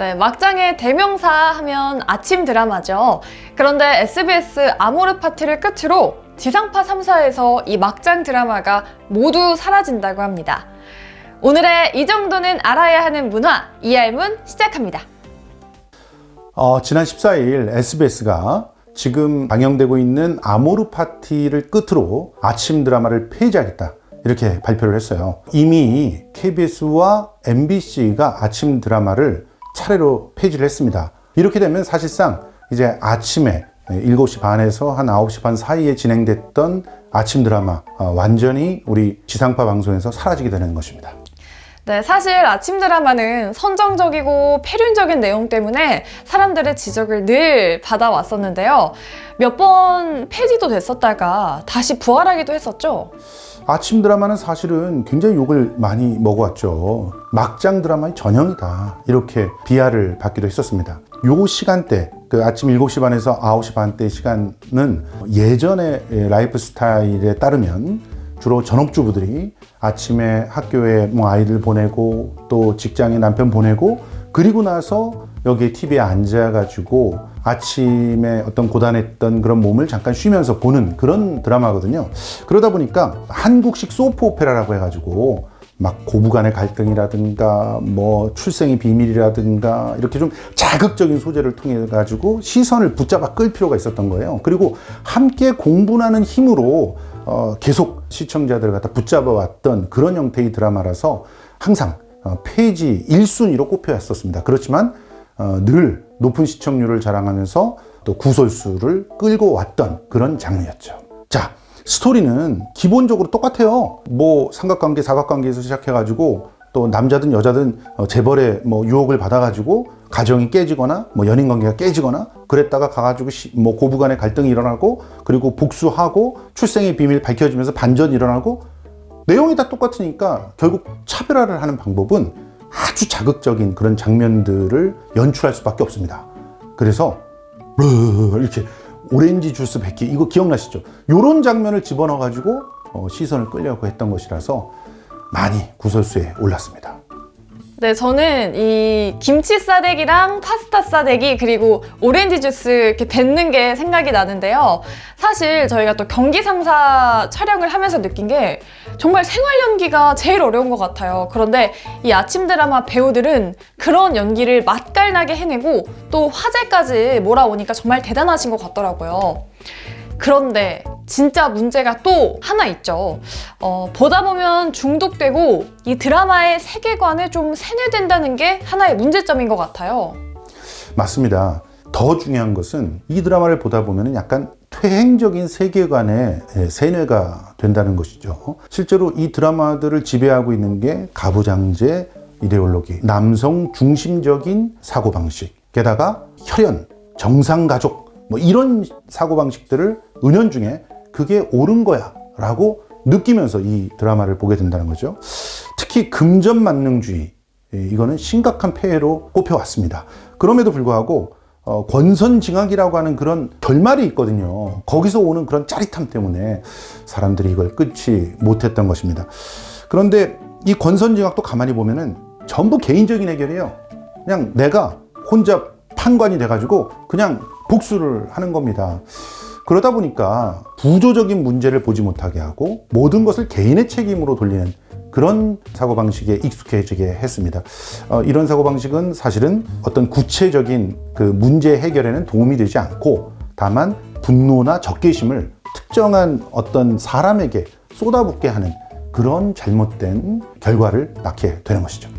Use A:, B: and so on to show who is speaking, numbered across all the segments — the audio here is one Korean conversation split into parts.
A: 네, 막장의 대명사 하면 아침 드라마죠. 그런데 SBS 아모르 파티를 끝으로 지상파 3사에서 이 막장 드라마가 모두 사라진다고 합니다. 오늘의 이 정도는 알아야 하는 문화 이알문 시작합니다.
B: 어, 지난 14일 SBS가 지금 방영되고 있는 아모르 파티를 끝으로 아침 드라마를 폐지하겠다. 이렇게 발표를 했어요. 이미 KBS와 MBC가 아침 드라마를 차례로 폐지를 했습니다. 이렇게 되면 사실상 이제 아침에 7시 반에서 한 9시 반 사이에 진행됐던 아침 드라마 어, 완전히 우리 지상파 방송에서 사라지게 되는 것입니다.
A: 네, 사실 아침 드라마는 선정적이고 폐륜적인 내용 때문에 사람들의 지적을 늘 받아왔었는데요. 몇 번 폐지도 됐었다가 다시 부활하기도 했었죠.
B: 아침 드라마는 사실은 굉장히 욕을 많이 먹어왔죠. 막장 드라마의 전형이다. 이렇게 비하를 받기도 했었습니다. 요 시간대, 그 아침 7시 반에서 9시 반대 시간은 예전의 라이프 스타일에 따르면 주로 전업주부들이 아침에 학교에 뭐 아이들 보내고 또 직장에 남편 보내고 그리고 나서 여기 TV에 앉아가지고 아침에 어떤 고단했던 그런 몸을 잠깐 쉬면서 보는 그런 드라마거든요. 그러다 보니까 한국식 소프 오페라라고 해가지고 막 고부간의 갈등이라든가 뭐 출생의 비밀이라든가 이렇게 좀 자극적인 소재를 통해 가지고 시선을 붙잡아 끌 필요가 있었던 거예요. 그리고 함께 공분하는 힘으로 어, 계속 시청자들을 갖다 붙잡아 왔던 그런 형태의 드라마라서 항상 어, 페이지 1순위로 꼽혀왔었습니다. 그렇지만 어, 늘 높은 시청률을 자랑하면서 또 구설수를 끌고 왔던 그런 장르였죠. 자, 스토리는 기본적으로 똑같아요. 뭐 삼각관계, 사각관계에서 시작해가지고 또 남자든 여자든 어, 재벌의 뭐 유혹을 받아가지고 가정이 깨지거나 뭐 연인 관계가 깨지거나 그랬다가 가가지고 시- 뭐 고부간의 갈등이 일어나고 그리고 복수하고 출생의 비밀 밝혀지면서 반전이 일어나고 내용이 다 똑같으니까 결국 차별화를 하는 방법은 아주 자극적인 그런 장면들을 연출할 수밖에 없습니다. 그래서 이렇게 오렌지 주스 100개 이거 기억나시죠? 이런 장면을 집어넣어 가지고 어, 시선을 끌려고 했던 것이라서 많이 구설수에 올랐습니다.
A: 네, 저는 이 김치 싸대기랑 파스타 싸대기 그리고 오렌지 주스 이렇게 뱉는 게 생각이 나는데요. 사실 저희가 또 경기 상사 촬영을 하면서 느낀 게 정말 생활 연기가 제일 어려운 것 같아요. 그런데 이 아침 드라마 배우들은 그런 연기를 맛깔나게 해내고 또 화제까지 몰아오니까 정말 대단하신 것 같더라고요. 그런데 진짜 문제가 또 하나 있죠. 어, 보다 보면 중독되고 이 드라마의 세계관에 좀 세뇌된다는 게 하나의 문제점인 것 같아요.
B: 맞습니다. 더 중요한 것은 이 드라마를 보다 보면 약간 퇴행적인 세계관에 예, 세뇌가 된다는 것이죠. 실제로 이 드라마들을 지배하고 있는 게 가부장제 이데올로기, 남성 중심적인 사고방식, 게다가 혈연, 정상가족, 뭐 이런 사고방식들을 은연중에 그게 옳은 거야 라고 느끼면서 이 드라마를 보게 된다는 거죠. 특히 금전 만능주의, 예, 이거는 심각한 폐해로 꼽혀왔습니다. 그럼에도 불구하고 어, 권선징악이라고 하는 그런 결말이 있거든요. 거기서 오는 그런 짜릿함 때문에 사람들이 이걸 끊지 못했던 것입니다. 그런데 이 권선징악도 가만히 보면은 전부 개인적인 해결이에요. 그냥 내가 혼자 판관이 돼가지고 그냥 복수를 하는 겁니다. 그러다 보니까 구조적인 문제를 보지 못하게 하고 모든 것을 개인의 책임으로 돌리는 그런 사고방식에 익숙해지게 했습니다. 어, 이런 사고방식은 사실은 어떤 구체적인 그 문제 해결에는 도움이 되지 않고 다만 분노나 적개심을 특정한 어떤 사람에게 쏟아붓게 하는 그런 잘못된 결과를 낳게 되는 것이죠.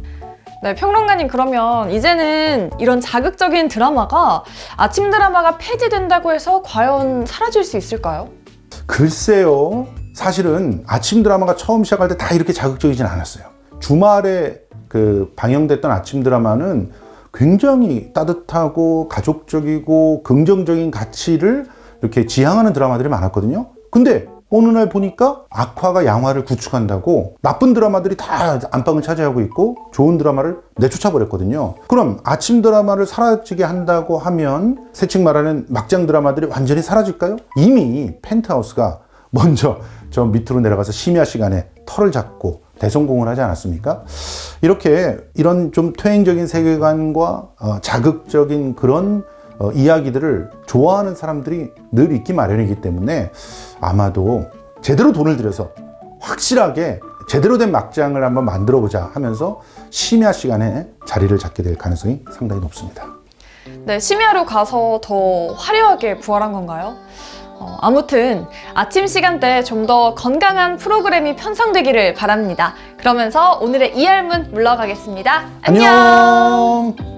A: 네, 평론가님 그러면 이제는 이런 자극적인 드라마가 아침 드라마가 폐지된다고 해서 과연 사라질 수 있을까요?
B: 글쎄요. 사실은 아침 드라마가 처음 시작할 때 다 이렇게 자극적이진 않았어요. 주말에 그 방영됐던 아침 드라마는 굉장히 따뜻하고 가족적이고 긍정적인 가치를 이렇게 지향하는 드라마들이 많았거든요. 근데 어느 날 보니까 악화가 양화를 구축한다고 나쁜 드라마들이 다 안방을 차지하고 있고 좋은 드라마를 내쫓아 버렸거든요. 그럼 아침 드라마를 사라지게 한다고 하면 새칭 말하는 막장 드라마들이 완전히 사라질까요? 이미 펜트하우스가 먼저 저 밑으로 내려가서 심야 시간에 털을 잡고 대성공을 하지 않았습니까? 이렇게 이런 좀 퇴행적인 세계관과 어, 자극적인 그런 어, 이야기들을 좋아하는 사람들이 늘 있기 마련이기 때문에 아마도 제대로 돈을 들여서 확실하게 제대로 된 막장을 한번 만들어 보자 하면서 심야 시간에 자리를 잡게 될 가능성이 상당히 높습니다.
A: 네, 심야로 가서 더 화려하게 부활한 건가요? 어, 아무튼 아침 시간대 좀더 건강한 프로그램이 편성되기를 바랍니다. 그러면서 오늘의 이알문 물러가겠습니다. 안녕!
B: 안녕!